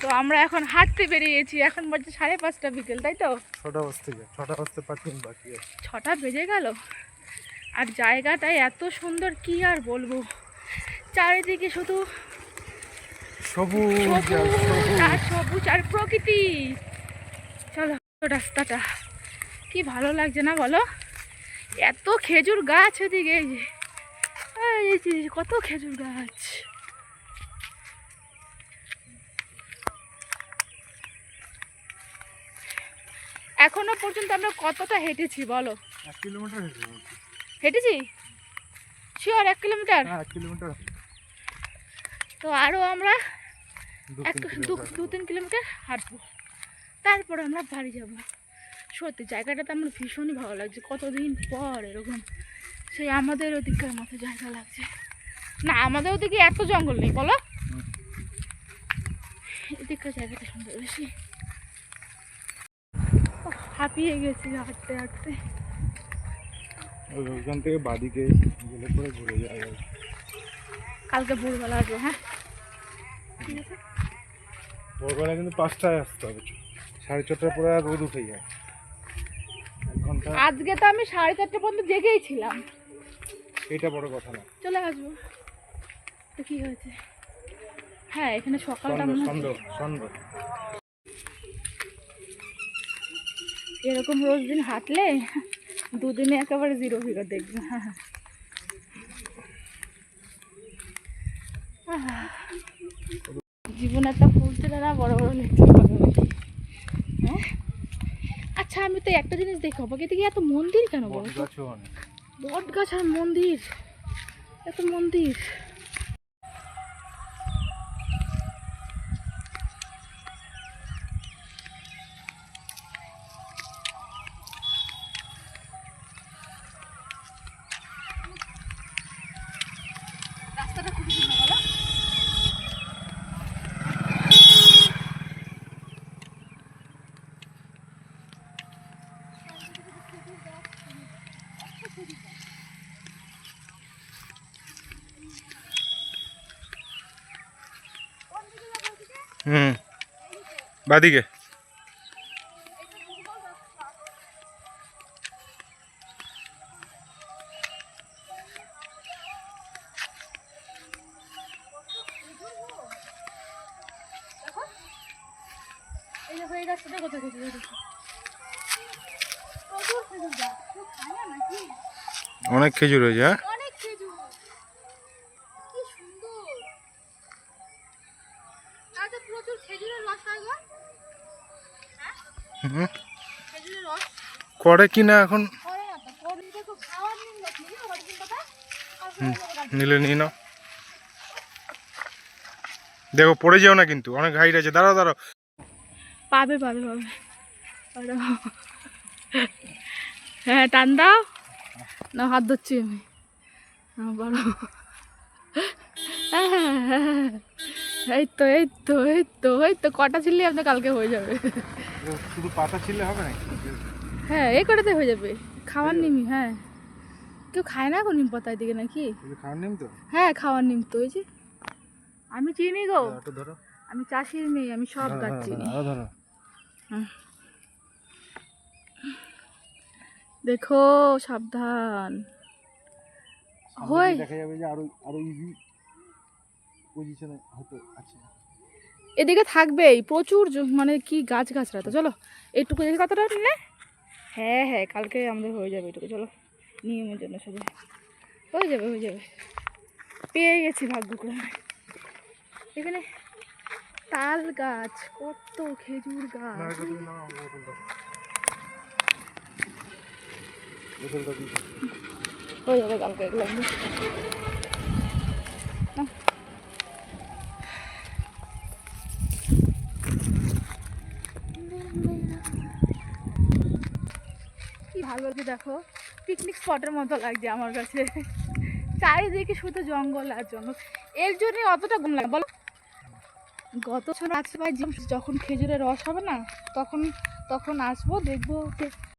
তো আমরা এখন হাঁটতে বেরিয়েছি। এখন বাজে সাড়ে পাঁচটা বিকেল তাই তো? ছটা বাজ থেকে ছটা বাজতে পাঁচ মিনিট বাকি আছে। ছটা বেজে গেল। আর জায়গাটা এত সুন্দর কি আর বলব? চারিদিকে শুধু সবুজ আর সবুজ সবুজ আর সবুজ। আর প্রকৃতি। চলো রাস্তাটা। কি ভালো লাগছে না বলো? এত খেজুর গাছ ওদিকে এই যে কত খেজুর গাছ। এখনও পর্যন্ত আমরা কতটা হেঁটেছি বলো? এক কিলোমিটার হেঁটেছি শিওর এক কিলোমিটার? হ্যাঁ এক কিলোমিটার তো আরও আমরা এক দু তিন কিলোমিটার হাঁটবো। তারপর আমরা বাড়ি যাব। সত্যি জায়গাটাতে আমার ভীষণই ভালো লাগছে। কতদিন পর এরকম। সেই আমাদের ওদিককার মতো জায়গা লাগছে। না আমাদের ওদিকে এত জঙ্গল নেই বলো। এদিককার জায়গাটা সুন্দর বেশি। হাঁপিয়ে গেছি হাঁটতে হাঁটতে। ওই ওইখান থেকে বাদিকে গেলে পরে ঘুরে যাবে কালকে ভোরবেলা আসব হ্যাঁ? ভোরবেলা কিন্তু পাঁচটায় আসতে হবে। সাড়ে ছটার পরে আর রোদ উঠে যায়। আজকে তো আমি সাড়ে চারটে পর্যন্ত জেগেই ছিলাম। এটা বড় কথা না। চলে আসব। তো কি হয়েছে? হ্যাঁ এখানে সকালটা মনে হচ্ছে এরকম রোজ দিন হাঁটলে দুদিনে একেবারে জিরো জিরো দেখবে। হ্যাঁ জীবন একটা ফুল ছিল না বড় বড় হ্যাঁ? আচ্ছা আমি তো একটা জিনিস দেখো বাকি থেকে এত মন্দির কেন বট গাছ আর মন্দির এত মন্দির। না নাকি অনেক খেজুর হয়েছে হ্যাঁ? করে কি না এখন? নিলে নিয়ে নাও। দেখো পড়ে যেও না কিন্তু অনেক হাইট আছে। দাঁড়াও দাঁড়াও। পাবে পাবে পাবে। হ্যাঁ টান দাও। না হাত ধরছি আমি। হ্যাঁ বলো এই তো এই তো এই তো এই তো কটা ছিললে আপনার কালকে হয়ে যাবে। শুধু পাতা ছিলে হবে নাকি? হ্যাঁ এই কটাতে হয়ে যাবে। খাওয়ার নিমি হ্যাঁ। কেউ খায় না গো নিম পাতা এদিকে নাকি? খাওয়ার নিম তো? হ্যাঁ খাওয়ার নিম তো ওই যে। আমি চিনি গো। আমি চাষির মেয়ে আমি সব গাছ চিনি দেখো সাবধান। দিয়ে দেখা যাবে যে আরও আরও ইজি পজিশনে হয়তো আছে। এদিকে থাকবেই প্রচুর মানে কি গাছ গাছরা তো চলো। এইটুকু দেখে কতটা নিলে? হ্যাঁ হ্যাঁ কালকে আমাদের হয়ে যাবে এটুকু চলো। নিয়মের জন্য শুধু। হয়ে যাবে হয়ে যাবে। পেয়ে গেছি ভাগ্য করে এখানে তাল গাছ কত খেজুর গাছ। হয়ে যাবে কালকে এগুলো। কি ভালো লাগছে দেখো পিকনিক স্পটের মতো লাগছে আমার কাছে। চারিদিকে শুধু জঙ্গল আর জঙ্গল। এর জন্য অতটা ঘুম লাগে বলো। গত বছর আসবে যখন খেজুরের রস হবে না, তখন তখন আসব, দেখব